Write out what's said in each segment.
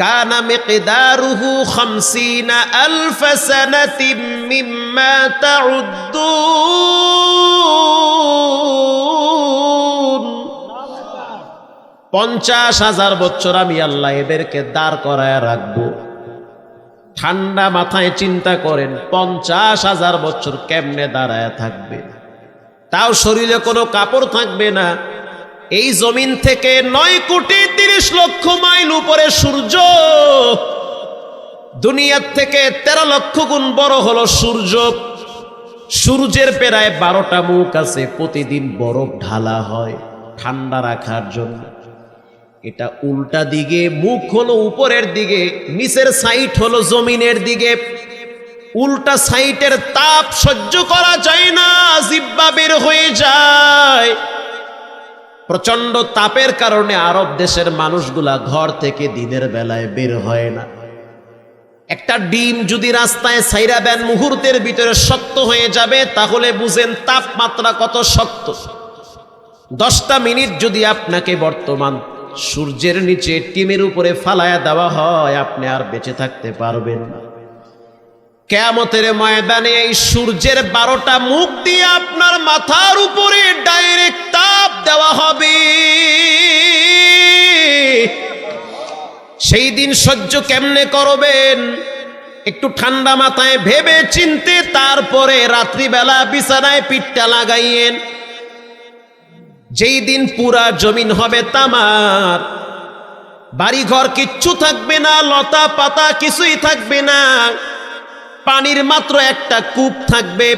কানা মিকদারুহু খামসিনা আলফ সানাতিম মিম্মা তাউদ্দুন। পঞ্চাশ হাজার বছর আমি আল্লাহ এদেরকে দাঁড় করায় রাখব। ঠান্ডা মাথায় চিন্তা করেন, পঞ্চাশ হাজার বছর কেমনে দাঁড়ায় থাকবে? তাও শরীরে কোনো কাপড় থাকবে না। এই জমিন থেকে নয় কোটি তিরিশ লক্ষ মাইল উপরে সূর্য। দুনিয়ার থেকে তেরো লক্ষ গুণ বড় হলো সূর্য। সূর্যের প্রায় বারোটা মুখ আছে, প্রতিদিন বরফ ঢালা হয় ঠান্ডা রাখার জন্য। এটা উল্টা দিকে, মুখ হলো উপরের দিকে, নিচের সাইট হলো জমিনের দিকে। উল্টা সাইটের তাপ সহ্য করা যায় না জিব্বা বের হয়ে যায়। প্রচণ্ড তাপের কারণে আরব দেশের মানুষগুলা ঘর থেকে দিনের বেলায় বের হয় না। একটা ডিম যদি রাস্তায় সাইরা দেন, মুহূর্তের ভিতরে শক্ত হয়ে যাবে, তাহলে বুঝেন তাপমাত্রা কত শক্ত। দশটা মিনিট যদি আপনাকে বর্তমান সূর্যের নিচে টিমের উপরে ফালায়া দেওয়া হয়, আপনি আর বেঁচে থাকতে পারবেন না। কেয়ামতের ময়দানে এই সূর্যের বারোটা মুখ দিয়ে আপনার মাথার উপরে ডাইরেক্ট তাপ দেওয়া হবে। সেই দিন সহ্য কেমনে করবেন? একটু ঠান্ডা মাথায় ভেবে চিনতে, তারপরে রাত্রিবেলা বিছানায় পিঠটা লাগাইয়েন। যেই দিন পুরা জমিন হবে তামার। বাড়িঘর কিচ্ছু থাকবে না, লতা পাতা কিছুই থাকবে না। পানির মাত্র একটা কূপ থাকবে।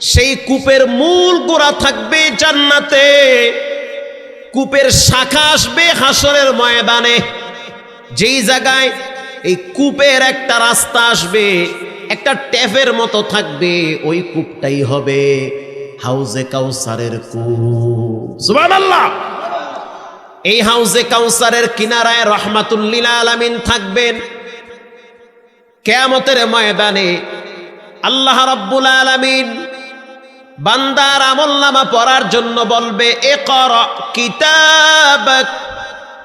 সেই কূপের মূল গোড়া থাকবে জান্নাতে। কূপের শাখা আসবে হাসরের ময়দানে। যেই জায়গায় এই কূপের একটা রাস্তা আসবে একটা ট্যাপের মতো থাকবে ওই কূপটাই হবে হাউজে কাউসারের কূপ। এই হাউজে কাউসারের কিনারায় রহমাতুল্লিল আলামিন থাকবেন। কেয়ামতের ময়দানে আল্লাহ রাব্বুল আলামিন বান্দার আমলনামা পড়ার জন্য বলবে এ কর কিতাবক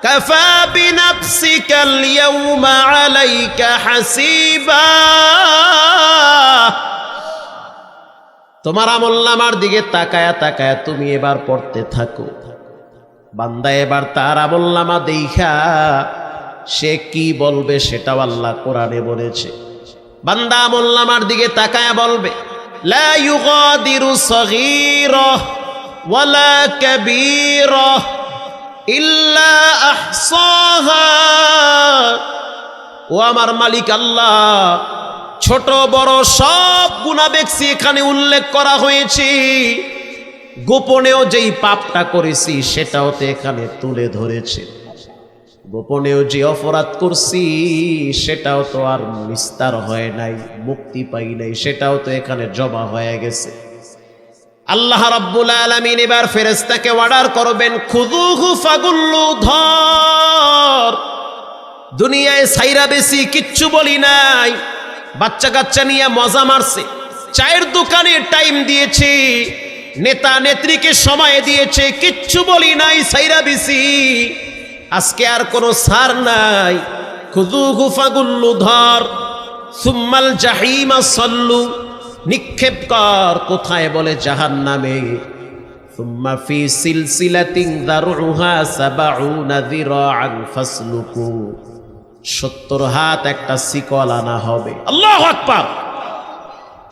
কাফা বিনাফসিকাল ইয়াউমা আলাইকা হাসিবা। তোমার আমলনামার দিকে তাকায়া তাকায়া তুমি এবার পড়তে থাকো। বান্দা এবার তার আমলনামা দেখা সে কি বলবে সেটাও আল্লাহ কোরআনে বলেছে। বান্দা মোল্লামার দিকে তাকায়া বলবে ও আমার মালিক আল্লাহ, ছোট বড় সব গুণা দেখছি এখানে উল্লেখ করা হয়েছে। গোপনেও যেই পাপটা করেছি সেটাও তো এখানে তুলে ধরেছে। গোপনেও যে অপরাধ করছি, সেটাও তো আর নিস্তার হয় নাই, মুক্তি পাই নাই, সেটাও তো এখানে জমা হয়ে গেছে। আল্লাহ রাব্বুল আলামিন এবার ফেরেশতাকে অর্ডার করবেন খুদুহু ফাগুল্লু ধর, দুনিয়ায় সাইরা বেশি কিচ্ছু বলি নাই বাচ্চা কাচ্চা নিয়ে মজা মারছে, চায়ের দোকানে টাইম দিয়েছি নেতা নেত্রীকে সময় দিয়েছে, কিচ্ছু বলি নাই সাইরা বেশি। আজকে আর কোনো সার নাই। খুদু গুফাগুল্লু ধর, সুম্মাল জাহিমা সল্লু, নিক্ষেপ কর, কোথায় বলে জাহান নামে সুম্মা ফি সিলসিলাতিন দারুহা সাবাউনা যিরাআন ফাসলুকু। সত্তর হাত একটা শিকল আনা হবে। আল্লাহ আকবার!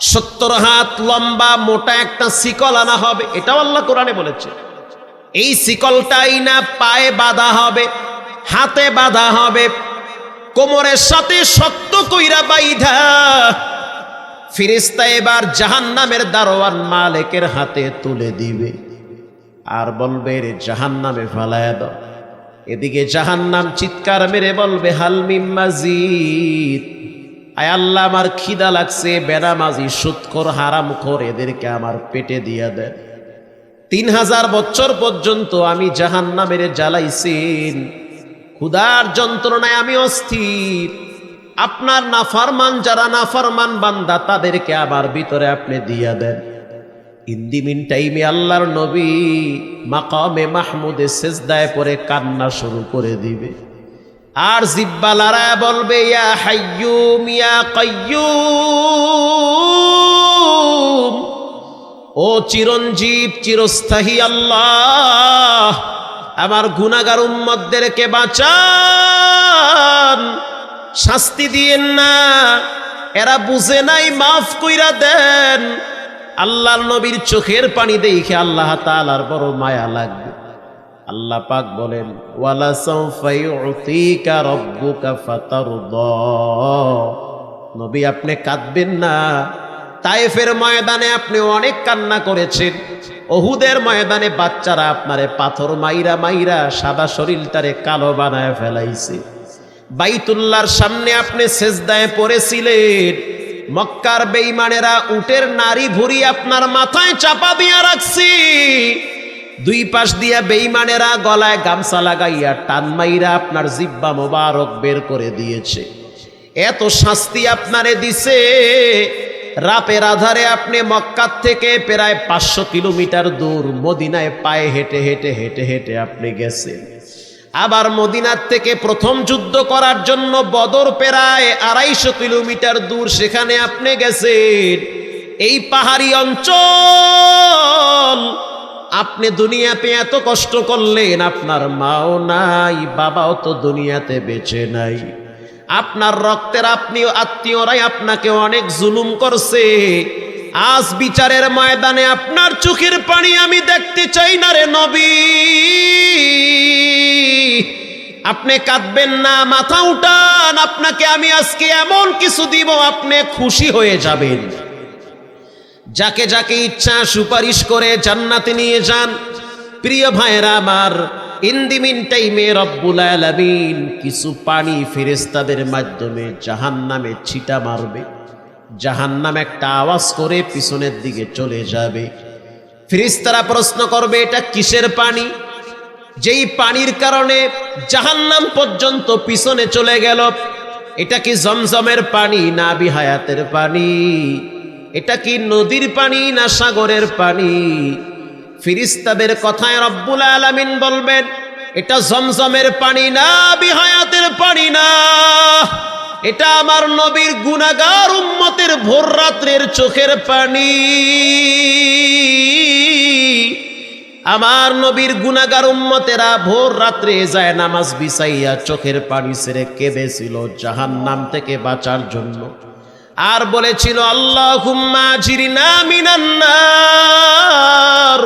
সত্তর হাত লম্বা মোটা একটা শিকল আনা হবে। এটাও আল্লাহ কোরআনে বলেছে। এই শিকলটাই না পায়ে বাঁধা হবে, হাতে বাঁধা হবে। কোমরের সাথে শক্ত কইরা বাইধা। ফিরিস্তা এবার জাহান নামের দারোয়ান মালেকের হাতে তুলে দিবে। আর বলবে, রে জাহান নামে ফেলায় দাও। এদিকে জাহান্নাম চিৎকার মেরে বলবে হালমিম মাজিদ। আয় আল্লাহ, আমার খিদা লাগছে, বেনামাজি, সুৎখর হারামখোর, এদেরকে আমার পেটে দিয়ে দেন। তিন হাজার বছর পর্যন্ত আমি জাহান্নামের জ্বালাইছেন ক্ষুধার যন্ত্রণায় আমি অস্থির। আপনার নাফারমান, যারা নাফারমান বান্দা, তাদেরকে আবার ভিতরে আপনি দিয়া দেন। ইন্দিমিন টাইমে আল্লাহর নবী মাকামে মাহমুদে সেজদায় পরে কান্না শুরু করে দিবে। আর জিব্বা লড়ায় বলবে, ইয়া হাইয়ুম, ইয়া কাইয়ুম। ও চিরঞ্জীব, চিরস্থায়ী আল্লাহ, আমার গুনাগার উম্মতদেরকে বাঁচান। শাস্তি দিয়েন না, এরা বুঝে নাই, মাফ কইরা দেন। আল্লাহর নবীর চোখের পানি দেখে আল্লাহ তাআলার বড় মায়া লাগবে। আল্লাহ পাক বলেন, ওয়ালা সাউফা ইউতিকা রাব্বুকা ফাতারদা। নবী, আপনি কাঁদবেন না। তায়েফের ময়দানে আপনি অনেক কান্না করেছেন। ওহুদের ময়দানে বাচ্চারা আপনারে পাথর মাইরা মাইরা সাদা শরীরটারে কালো বানায় ফেলাইছে। বাইতুল্লার সামনে আপনি সেজদায় পড়েছিলেন। মক্কার বেইমানেরা উটের নারী ভুরি আপনার মাথায় চাপা দিয়া রাখছি। দুই পাশ দিয়া বেইমানেরা গলায় গামছা লাগাইয়া টান মাইরা আপনার জিব্বা মোবারক বের করে দিয়েছে। এত শাস্তি আপনারে দিছে। রাপের আধারে আপনি মক্কার থেকে প্রায় পাঁচশো কিলোমিটার দূর মদিনায় পায়ে হেঁটে হেঁটে হেঁটে হেঁটে আপনি গেছেন। আবার মদিনার থেকে প্রথম যুদ্ধ করার জন্য বদর প্রায় আড়াইশো কিলোমিটার দূর সেখানে আপনি গেছেন। এই পাহাড়ি অঞ্চল আপনি দুনিয়াতে এত কষ্ট করলেন, আপনার মাও নাই, বাবাও তো দুনিয়াতে বেঁচে নাই। আপনার রক্তের আপনি আত্মীয়রাই আপনাকে অনেক জুলুম করছে। আজ বিচারের ময়দানে আপনার চোখের পানি আমি দেখতে চাই না রে নবী। আপনি কাঁদবেন না, মাথা উঠান, আপনাকে আমি আজকে এমন কিছু দিব, আপনি খুশি হয়ে যাবেন। যাকে যাকে ইচ্ছা সুপারিশ করে জান্নাতে নিয়ে যান। প্রিয় ভাইরা আমার ইন্দিমিন টাইমে রব্বুল আলামিন কিছু পানি ফেরেস্তাদের মাধ্যমে জাহান নামে ছিটা মারবে। জাহান নাম একটা আওয়াজ করে পিছনের দিকে চলে যাবে। ফেরেস্তারা প্রশ্ন করবে, এটা কিসের পানি? যেই পানির কারণে জাহান্নাম পর্যন্ত পিছনে চলে গেল, এটা কি জমজমের পানি না বিহায়াতের পানি? এটা কি নদীর পানি না সাগরের পানি? ফিরিস্তাদের কথায় রব্বুল আলামিন বলবেন, এটা জমজমের পানি না, বিহায়াতের পানি না। এটা আমার নবীর গুনাগার উম্মতের ভোর রাত্রের চোখের পানি। আমার নবীর গুনাগার উম্মতেরা ভোর রাত্রে যায় নামাজ বিছাইয়া চোখের পানি ছেড়ে কেঁদেছিল জাহান নাম থেকে বাঁচার জন্য। আর বলেছিল আল্লাহ হুম্মা মিনান্নার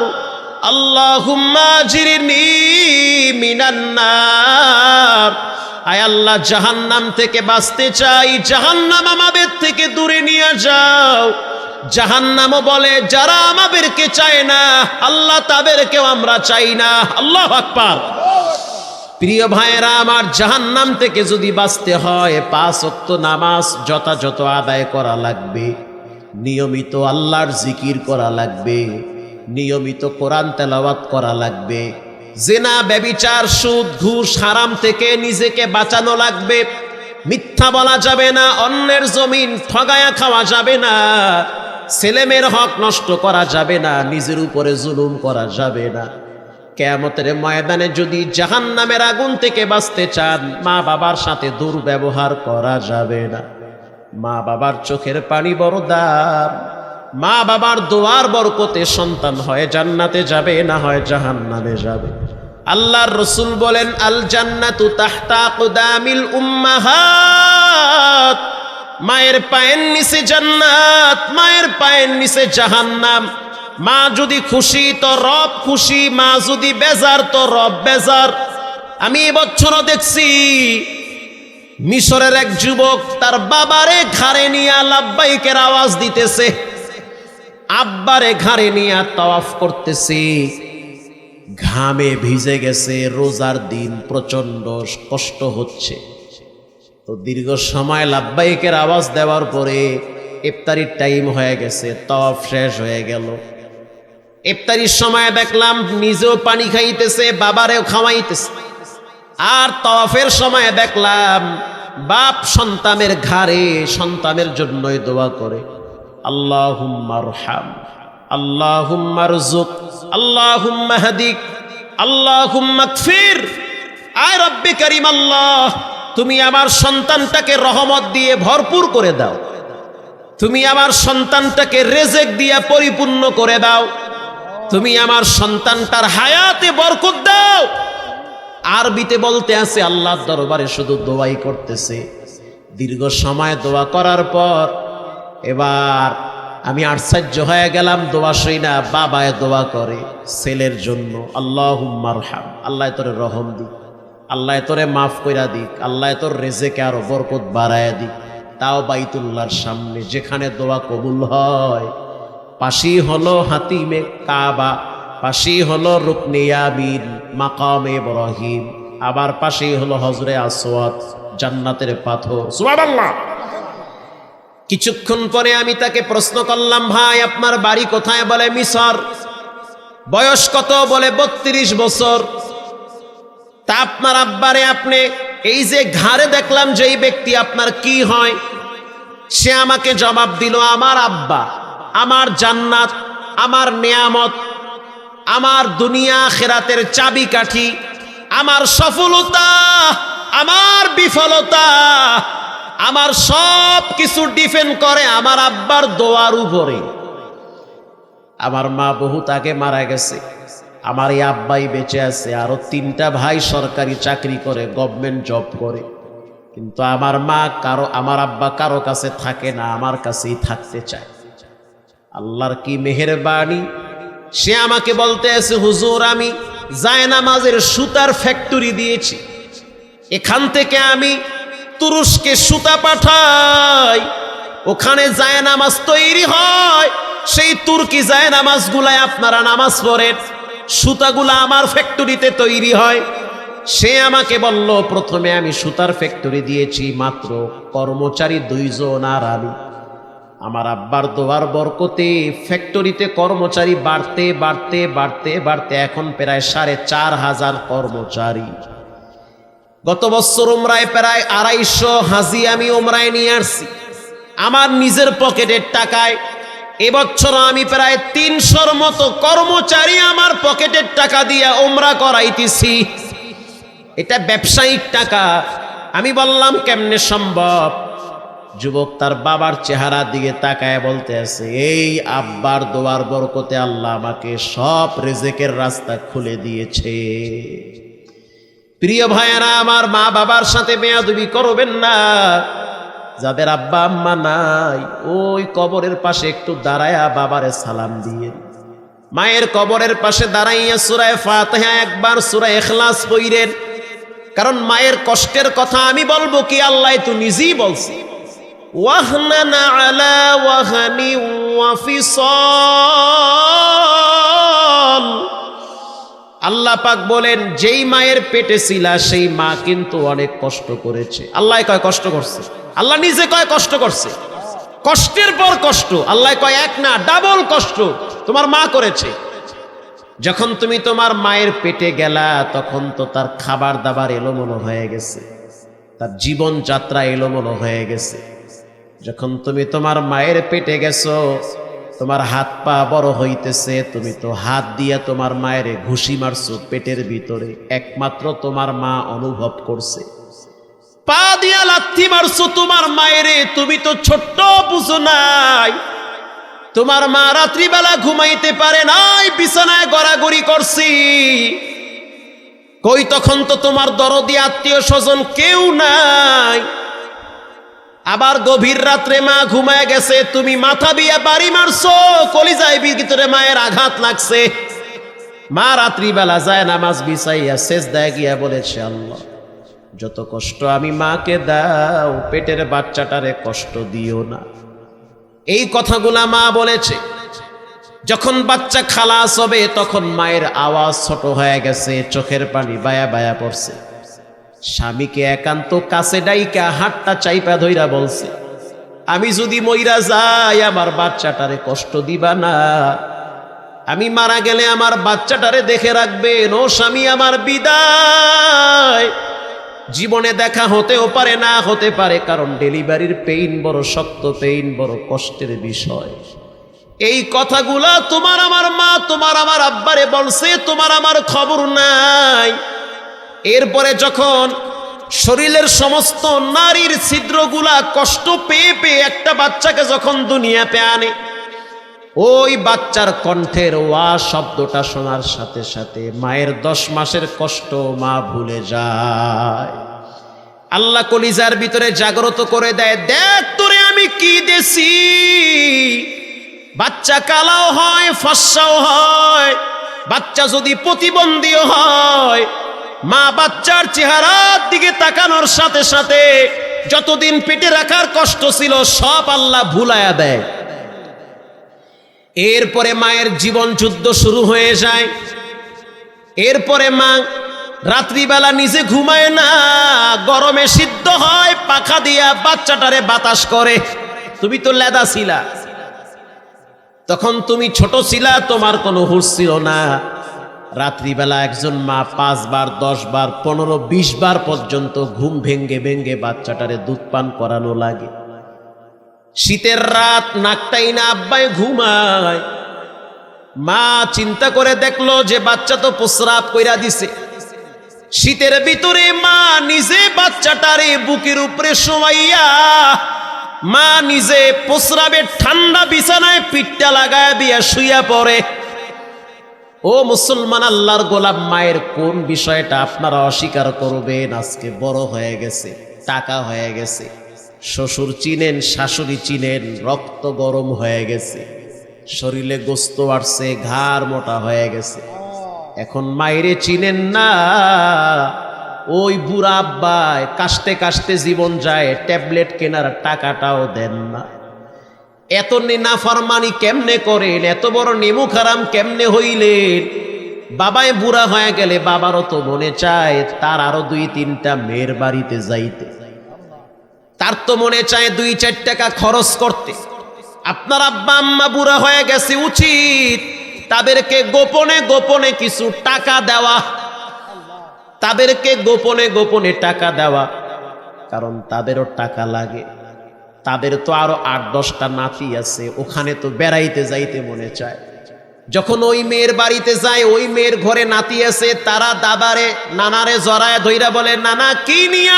আল্লাহ হুম্মা জিরিনি মিনান্নার আয় আল্লাহ, জাহান্নাম থেকে বাঁচতে চাই। জাহান্নাম আমাদের থেকে দূরে নিয়ে যাও। জাহান্নামও বলে, যারা আমাদেরকে চায় না, আল্লাহ তাদেরকেও আমরা চাই না। আল্লাহ আকবার। প্রিয় ভাইয়েরা, আমার জাহান্নাম থেকে যদি বাঁচতে হয়, পাঁচ অক্ত নামাজ যথাযথ আদায় করা লাগবে। নিয়মিত আল্লাহর জিকির করা লাগবে। নিয়মিত কোরআন তেলাওয়াত করা লাগবে। জেনা, ব্যবিচার, সুদ, ঘুষ, হারাম থেকে নিজেকে বাঁচানো লাগবে। মিথ্যা বলা যাবে না, অন্যের জমিন ঠগায়া খাওয়া যাবে না। ছেলেমেয়ের হক নষ্ট করা যাবে না, নিজের উপরে জুলুম করা যাবে না। কেয়ামতের ময়দানে যদি জাহান নামের আগুন থেকে বাঁচতে চান, মা বাবার সাথে দুর্ব্যবহার করা যাবে না। মা বাবার চোখের পানি বড় দাম। মা বাবার দোয়ার বরকতে সন্তান হয় জান্নাতে যাবে, না হয় জাহান নামে যাবে। আল্লাহর রসুল বলেন আল জান্নাতু তাহতা কুদামিল উম্মাহাত। মায়ের পায়ের নিচে জান্নাত, মায়ের পায়ের নিচে জাহান্নাম। মা যদি খুশি, তো রব খুশি, মা যদি বেজার, তো রব বেজার। আমি এবছরও দেখছি, মিশরের এক যুবক তার বাবারে ঘাড়ে নিয়ে লাব্বাইকের আওয়াজ দিতেছে। আব্বারে ঘাড়ে নিয়ে তাওয়াফ করতেছে। ঘামে ভিজে গেছে, রোজার দিন প্রচণ্ড কষ্ট হচ্ছে। তো দীর্ঘ সময় লাভবাহিকের আওয়াজ দেওয়ার পরে ইফতারির টাইম হয়ে গেছে তফ শেষ হয়ে গেল। ইফতারির সময় দেখলাম নিজেও পানি খাইতেছে, বাবারেও খাওয়াইতেছে। আর তফের সময় দেখলাম বাপ সন্তানের ঘাড়ে সন্তানের জন্যই দোয়া করে। আল্লাহ হাম আল্লাহ জুক আল্লাহ হাদিক আল্লাহ ফির আয় রব্বে করিম আল্লাহ, তুমি আমার সন্তানটাকে রহমত দিয়ে ভরপুর করে দাও। তুমি আমার সন্তানটাকে রেজেক দিয়ে পরিপূর্ণ করে দাও। তুমি আমার সন্তানটার হায়াতে বরকত দাও। আরবিতে বলতে আছে, আল্লাহর দরবারে শুধু দোয়াই করতেছে। দীর্ঘ সময় দোয়া করার পর এবার আমি আশ্চর্য হয়ে গেলাম, দোয়া সই না, বাবায় দোয়া করে ছেলের জন্য। আল্লাহ মারহাম আল্লাহ তোরে রহম দিক, আল্লাহ তোরে মাফ কইরা দিক, আল্লাহ তোর রেজেকে আরও বরকত বাড়ায় দিক। তাও বাইতুল্লাহর সামনে যেখানে দোয়া কবুল হয় পাশেই হলো হাতিমে কাবা পাশেই হলো রুকনিয়াবিন মাকাম ইব্রাহিম, আবার পাশেই হলো হজরে আসওয়াদ, জান্নাতের পাথর। সুবহানাল্লাহ। কিছুক্ষণ পরে আমি তাকে প্রশ্ন করলাম, ভাই, আপনার বাড়ি কোথায়? বলে মিশর বয়স কত? বলে, বত্রিশ বছর। তা আপনার আব্বারে আপনি এই যে ঘাড়ে দেখলাম যেই ব্যক্তি আপনার কি হয়? সে আমাকে জবাব দিল, আমার আব্বা। আমার জান্নাত, আমার নেয়ামত, আমার দুনিয়া খেরাতের চাবিকাঠি, আমার সফলতা, আমার বিফলতা, আমার সব কিছু ডিফেন্ড করে আমার আব্বার দোয়ার উপরে। আমার মা বহুত আগে মারা গেছে। আমার এই আব্বাই বেঁচে আছে, আরও তিনটা ভাই সরকারি চাকরি করে গভর্নমেন্ট জব করে। কিন্তু আমার মা কারও, আমার আব্বা কারও কাছে থাকে না, আমার কাছেই থাকতে চায়। আল্লাহর কি মেহেরবানি? সে আমাকে বলতে আছে হুজুর, আমি জায়নামাজের সুতার ফ্যাক্টরি দিয়েছি। এখান থেকে আমি তুরস্কে সুতা পাঠাই। ওখানে জায়নামাজ তৈরি হয়। সেই তুর্কি জায়নামাজ গুলায় আপনারা নামাজ পড়েন। সুতাগুলা আমার ফ্যাক্টরিতে তৈরি হয়। সে আমাকে বলল, প্রথমে আমি সুতার ফ্যাক্টরি দিয়েছি, মাত্র কর্মচারী দুইজন আর আমি। আমার আব্বার দোয়ার বরকতে ফ্যাক্টরিতে কর্মচারী বাড়তে বাড়তে বাড়তে বাড়তে এখন প্রায় সাড়ে চার হাজার কর্মচারী। গত বছর ওমরায় প্রায় আড়াইশো হাজি আমি ওমরায় নিয়ে আসছি। আমার নিজের পকেটের টাকায় এবছর আমি প্রায় তিনশোর মতো কর্মচারী আমার পকেটের টাকা দিয়ে ওমরা করাইতেছি। এটা ব্যবসায়িক টাকা। আমি বললাম, কেমনে সম্ভব? যুবক তার বাবার চেহারা দিকে তাকায় বলতে আছে, এই আব্বার দোয়ার বরকতে আল্লাহ আমাকে সব রেজেকের রাস্তা খুলে দিয়েছে। প্রিয় ভাইয়েরা, আমার মা বাবার সাথে বেয়াদবি করবেন না। যাদের আব্বা আম্মা নাই, ওই কবরের পাশে একটু দাঁড়ায়া বাবারে সালাম দিয়ে। মায়ের কবরের পাশে দাঁড়াইয়া সুরায় ফাতেহা একবার সুরায় এখলাস পইরেন কারণ মায়ের কষ্টের কথা আমি বলব কি, আল্লাহ তো নিজেই বলছি। ওয়াহনানা আলা ওয়াহানি ওয়াফিসাল আল্লাহ পাক বলেন, যেই মায়ের পেটে ছিলা সেই মা কিন্তু অনেক কষ্ট করেছে। আল্লাহ কয় কষ্ট করছে? আল্লাহ নিজে কয় কষ্ট করছে? কষ্টের পর কষ্ট। আল্লাহ কয় এক না, ডাবল কষ্ট। তোমার মা করেছে। যখন তুমি তোমার মায়ের পেটে গেলা, তখন তো তার খাবার দাবার এলোমেলো হয়ে গেছে। তার জীবন যাত্রা এলোমেলো হয়ে গেছে। যখন তুমি তোমার মায়ের পেটে গেছো, তোমার হাত পা বড় হইতেছে, তুমি তো হাত দিয়ে তোমার মায়ের ঘুষি মারছো পেটের ভিতরে। একমাত্র তোমার মা অনুভব করছে। পা দিয়া লাথি মারছো তোমার মায়েরে, তুমি তো ছোট্ট বুঝো নাই। তোমার মা রাত্রিবেলা ঘুমাইতে পারে নাই, বিছানায় গড়াগড়ি করছি। কই তখন তো তোমার দরদি আত্মীয় স্বজন কেউ নাই। আবার গভীর রাত্রে মা ঘুমায় গেছে, তুমি মাথা দিয়া বাড়ি মারছো, কলিজায় ভিতরে মায়ের আঘাত লাগছে। মা রাত্রিবেলা যায় নামাজ বিছাইয়া শেষ দেয় গিয়া বলেছে, আল্লাহ, যত কষ্ট আমি মাকে দাও, পেটের বাচ্চাটারে কষ্ট দিও না। এই কথাগুলা মা বলেছে। যখন বাচ্চা খালাস হবে, তখন মায়ের আওয়াজ ছোট হয়ে গেছে, চোখের পানি বায়া বায়া পড়ছে। স্বামীকে একান্ত কাছে ডাইকা হাতটা চাইপা ধইরা বলছে, আমি যদি মইরা যাই, আমার বাচ্চাটারে কষ্ট দিবা না। আমি মারা গেলে আমার বাচ্চাটারে দেখে রাখবেন ও স্বামী আমার বিদায়। জীবনে দেখা হতেও পারে, না হতে পারে, কারণ ডেলিভারির পেইন বড় শক্ত পেইন, বড় কষ্টের বিষয়। এই কথাগুলা তোমার আমার মা, তোমার আমার আব্বারে বলছে, তোমার আমার খবর নাই। এরপরে যখন শরীরের সমস্ত নারীর ছিদ্রগুলা কষ্ট পেয়ে পেয়ে একটা বাচ্চাকে যখন দুনিয়া পেয়ে আনে, ওই বাচ্চার কণ্ঠের ওয়া শব্দটা শোনার সাথে সাথে মায়ের দশ মাসের কষ্ট মা ভুলে যায়। আল্লাহ কলিজার ভিতরে জাগ্রত করে দেয়, দেখ তোরে আমি কি দেছি? বাচ্চা কালাও হয়, ফসাও হয়, বাচ্চা যদি প্রতিবন্ধীও হয় মা বাচ্চার চেহারার দিকে তাকানোর সাথে সাথে যতদিন পেটে রাখার কষ্ট ছিল, সব আল্লাহ ভুলায়া দেয়। এরপরে মায়ের জীবন যুদ্ধ শুরু হয়ে যায়। এরপরে মা রাত্রিবেলা নিজে ঘুমায় না, গরমে সিদ্ধ হয়, পাখা দিয়া বাচ্চাটারে বাতাস করে। তুমি তো লেদা ছিলা। তখন তুমি ছোট ছিলা, তোমার কোনো হুশ ছিল না। রাত্রিবেলা একজন মা পাঁচবার দশ বার পনেরো বিশ বার পর্যন্ত ঘুম ভেঙ্গে ভেঙ্গে বাচ্চাটারে দুধ পান করানো লাগে। শীতের রাত, নাকটাই না, আব্বাই ঘুমায়। মা চিন্তা করে দেখল যে বাচ্চা তো প্রস্রাব কইরা দিছে। শীতের ভিতরে মা নিজে বাচ্চাটারে বুকের উপরে শোয়াইয়া মা নিজে প্রস্রাবের ঠান্ডা বিছানায় পিঠটা লাগায় দিয়া শুইয়া পড়ে। ও মুসলমান, আল্লাহর গোলাম মায়ের কোন বিষয়টা আপনারা অস্বীকার করবেন? আজকে বড় হয়ে গেছে, টাকা হয়ে গেছে, শ্বশুর চিনেন, শাশুড়ি চিনেন, রক্ত গরম হয়ে গেছে, শরীরে গোস্ত বাড়ছে ঘাড় মোটা হয়ে গেছে। এখন মায়েরে চিনেন না, ওই বুড়া আব্বায় কাশতে কাশতে জীবন যায়, ট্যাবলেট কেনার টাকাটাও দেন না। এত নাফরমানি কেমনে করেন? এত বড় নেমু খারাম কেমনে হইলেন? বাবায় বুড়া হয়ে গেলে বাবারও তো মনে চায়, তার আরও দুই তিনটা মেয়ের বাড়িতে যাইতে। তার তো মনে চায় দুই চার টাকা খরচ করতে। আপনার আব্বা আম্মা বুড়া হয়ে গেছে উচিত তাদেরকে গোপনে গোপনে কিছু টাকা দেওয়া। তাদেরকে গোপনে গোপনে টাকা দেওয়া। কারণ তাদেরও টাকা লাগে। তাদের তো আরও আট দশটা নাতি আছে, ওখানে তো বেড়াইতে যাইতে মনে চায়। যখন ওই মেয়ের বাড়িতে যায়, ওই মেয়ের ঘরে নাতি আছে, তারা দাদারে, নানারে জড়ায় ধইরা বলে, নানা, কি নিয়ে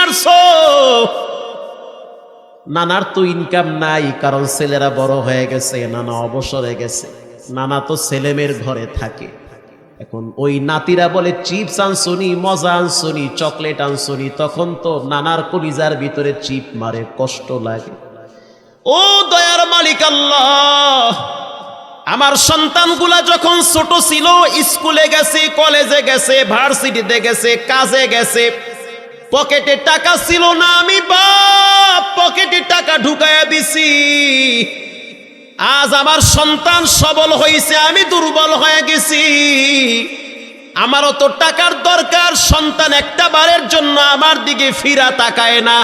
নানার তো ইনকাম নাই, কারণ ছেলেরা বড় হয়ে গেছে, নানা অবসরে গেছে। নানা তো ছেলেমেয়ের ঘরে থাকে। এখন ওই নাতিরা বলে, চিপস আনসনি, মজা আনসনি, চকলেট আনসনি। তখন তো নানার কলিজার ভিতরে চিপ মারে, কষ্ট লাগে। ও দয়ার মালিক আল্লাহ, আমার সন্তানগুলা যখন ছোট ছিল, স্কুলে গেছে, কলেজে গেছে, ভার্সিটিতে গেছে, কাজে গেছে, পকেটে টাকা ছিল না, আমি বাপ পকেটে টাকা ঢুকায়া দিছি। আজ আমার সন্তান সবল হয়েছে আমি দুর্বল হয়ে গেছি। আমারও তো টাকার দরকার, সন্তান একটা বারের জন্য আমার দিকে ফিরা তাকায় না।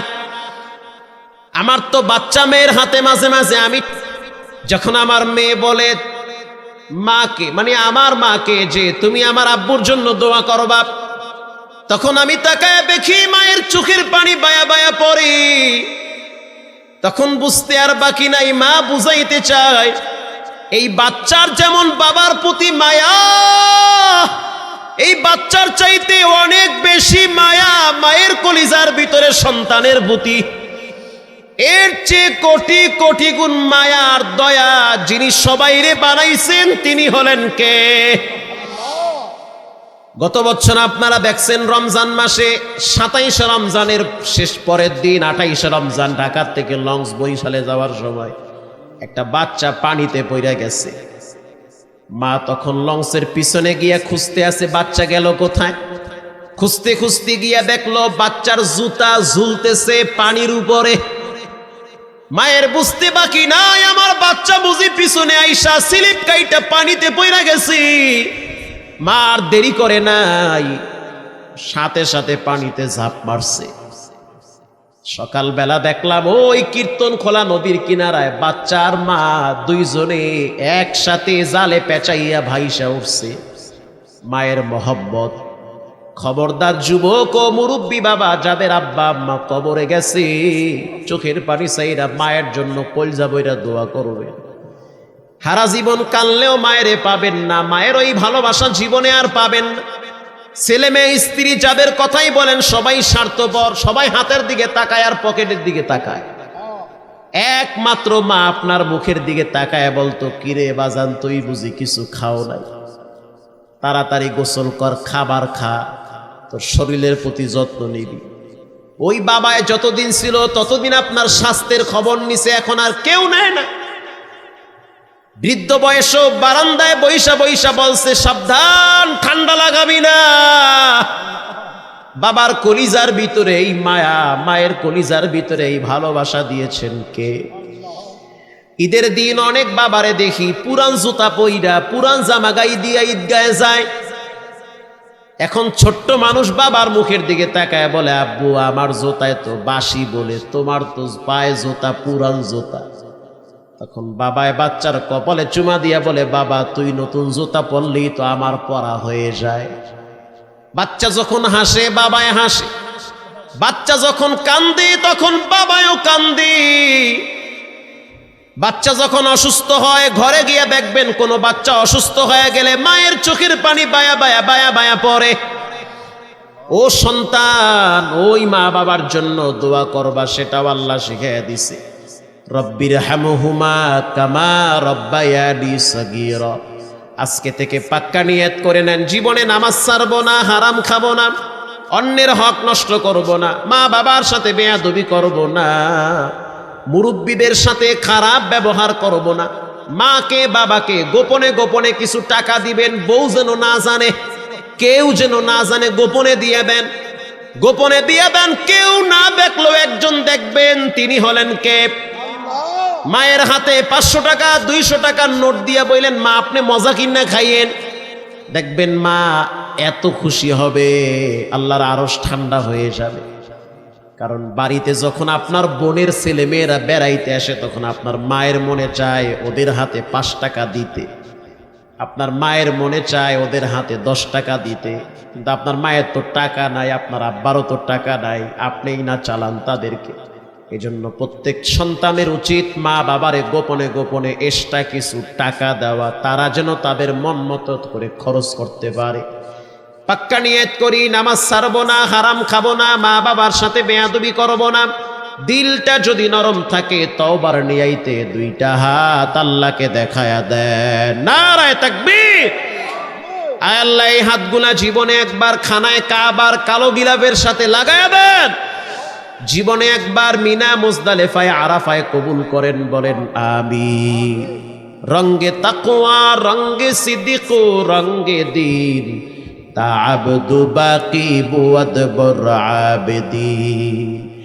আমার তো বাচ্চা মেয়ের হাতে মাঝে মাঝে আমি যখন আমার মেয়ে বলে, মাকে মানে আমার মাকে যে, তুমি আমার আব্বুর জন্য দোয়া করো বাপ। তখন আমি তাকায় দেখি মায়ের চোখের পানি বায়া বায়া পড়ে। তখন বুঝতে আর বাকি নাই, মা বুঝাইতে চায়, এই বাচ্চার যেমন বাবার প্রতি মায়া, এই বাচ্চার চাইতে অনেক বেশি মায়া মায়ের কলিজার ভিতরে সন্তানের প্রতি। এর চেয়ে কোটি কোটি গুণ মায়ার দয়া যিনি সবাইরে বানাইছেন, তিনি হলেন কে? গত বছর আপনারা দেখছেন রমজান মাসে সাতাইশ রমজানের শেষ পরের দিন, আঠাইশে রমজান ঢাকার থেকে লঞ্চ বরিশালে যাওয়ার সময় একটা বাচ্চা পানিতে পড়ে গেছে। মা তখন লঞ্চের পিছনে গিয়া খুঁজতে আছে, বাচ্চা গেল কোথায়? খুঁজতে খুঁজতে গিয়া দেখল বাচ্চার জুতা ঝুলতেছে পানির উপরে। মায়ের বুঝতে বাকি নাই, আমার বাচ্চা বুঝি পিছনে আইসা স্লিপ কাইটা পানিতে পইরা গেছি। মার দেরি করে নাই, সাথে সাথে পানিতে ঝাঁপ মারছে। সকালবেলা দেখলাম ওই কীর্তন খোলা নদীর কিনারায় বাচ্চার মা দুইজনে একসাথে জালে পেঁচাইয়া ভাইসা উঠছে। মায়ের মহব্বত খবরদার যুবক ও মুরব্বী বাবা, যাদের আব্বা আম্মা কবরে গেছে, চোখের পানি চাইরা মায়ের জন্য কলজা বইরা দোয়া করবে। হারা জীবন কানলেও মায়েরে পাবেন না, মায়ের ওই ভালোবাসা জীবনে আর পাবেন না। ছেলে মেয়ে, স্ত্রী যাদের কথাই বলেন, সবাই স্বার্থপর, সবাই হাতের দিকে তাকায় আর পকেটের দিকে তাকায়। একমাত্র মা আপনার মুখের দিকে তাকায় বলতো, কিরে বাজান, তুই বুঝি কিছু খাও নাই? তাড়াতাড়ি গোসল কর, খাবার খা। তোর শরীরের প্রতি যত্ন নিবি। ওই বাবায় যতদিন ছিল ততদিন আপনার স্বাস্থ্যের খবর নিছে, এখন আর কেউ নেয় না। বৃদ্ধ বয়সও বারান্দায় বৈশা বৈশা বলছে, সাবধান, ঠান্ডা লাগাবি না। বাবার কলিজার ভিতরে এই মায়া, মায়ের কলিজার ভিতরে এই ভালোবাসা দিয়েছেন কে? ঈদের দিন অনেক বাবারে দেখি, পুরান জুতা পইরা, পুরান জামা গাই দিয়া ঈদগায় যায়। এখন ছোট্ট মানুষ বাবার মুখের দিকে তাকায় বলে, আব্বু, আমার জোতায় তো বাসি বলে, তোমার তো পায়ে জোতা, পুরান জোতা। তখন বাবায় বাচ্চার কপালে চুমা দিয়া বলে, বাবা, তুই নতুন জুতা পরলেই তো আমার পরা হয়ে যায়। বাচ্চা যখন হাসে, বাবায় হাসে। বাচ্চা যখন কান্দে, তখন বাবায়ও কান্দি। বাচ্চা যখন অসুস্থ হয়, ঘরে গিয়ে দেখবেন কোনো বাচ্চা অসুস্থ হয়ে গেলে মায়ের চোখের পানি বায়া বায়া বায়া বায়া পড়ে। ও সন্তান, ওই মা বাবার জন্য দোয়া করবা, সেটাও আল্লাহ শিখিয়ে দিছে। রব্বির হামহুমা কামা রব্বায়ানি সগীর। আজকে থেকে পাক্কা নিয়ত করে নেন, জীবনে নামাজ ছাড়বো না, হারাম খাব না, অন্যের হক নষ্ট করব না, মা বাবার সাথে বেয়াদবি করব না। মুরব্বীদের সাথে খারাপ ব্যবহার করব না। মাকে, বাবাকে গোপনে গোপনে কিছু টাকা দিবেন, বউ যেন না জানে, কেউ যেন না জানে, গোপনে দিয়ে দেন। গোপনে দিয়ে দেন, কেউ না দেখল একজন দেখবেন, তিনি হলেন কে? মায়ের হাতে পাঁচশো টাকা, দুইশো টাকার নোট দিয়ে বললেন, মা, আপনি মজা কিনা খাইয়েন? দেখবেন মা এত খুশি হবে, আল্লাহর আরস ঠান্ডা হয়ে যাবে। কারণ বাড়িতে যখন আপনার বোনের ছেলে মেয়েরা বেড়াইতে আসে, তখন আপনার মায়ের মনে চায় ওদের হাতে পাঁচ টাকা দিতে। আপনার মায়ের মনে চায় ওদের হাতে দশ টাকা দিতে। কিন্তু আপনার মায়ের তো টাকা নাই, আপনার আব্বারও তো টাকা নাই, আপনিই না চালান তাদেরকে। এজন্য প্রত্যেক সন্তানের উচিত মা বাবারে গোপনে গোপনে এক্সট্রা কিছু টাকা দেওয়া, তারা যেন তাদের মন মতো করে খরচ করতে পারে। পাক্কা নিয়ত করি, নামাজ ছাড়বো না, হারাম খাব না, মা বাবার সাথে বেয়াদবি করব না। দিলটা যদি নরম থাকে, তওবার নিয়াইতে দুইটা হাত আল্লাহকে দেখায়া দেন। নারায় আয় আল্লাহ, এই হাতগুলা জীবনে একবার খানায় কাবার কালো গিলাফের সাথে লাগায়া দেন। জীবনে একবার মিনা মুজদালেফায়, আরাফায় কবুল করেন, বলেন আমি রঙ্গে তাকোয়া রঙ্গে সিদ্দিক, রঙ্গে দিন। তা আবদু বাকি বুয়াদ বর আবেদিন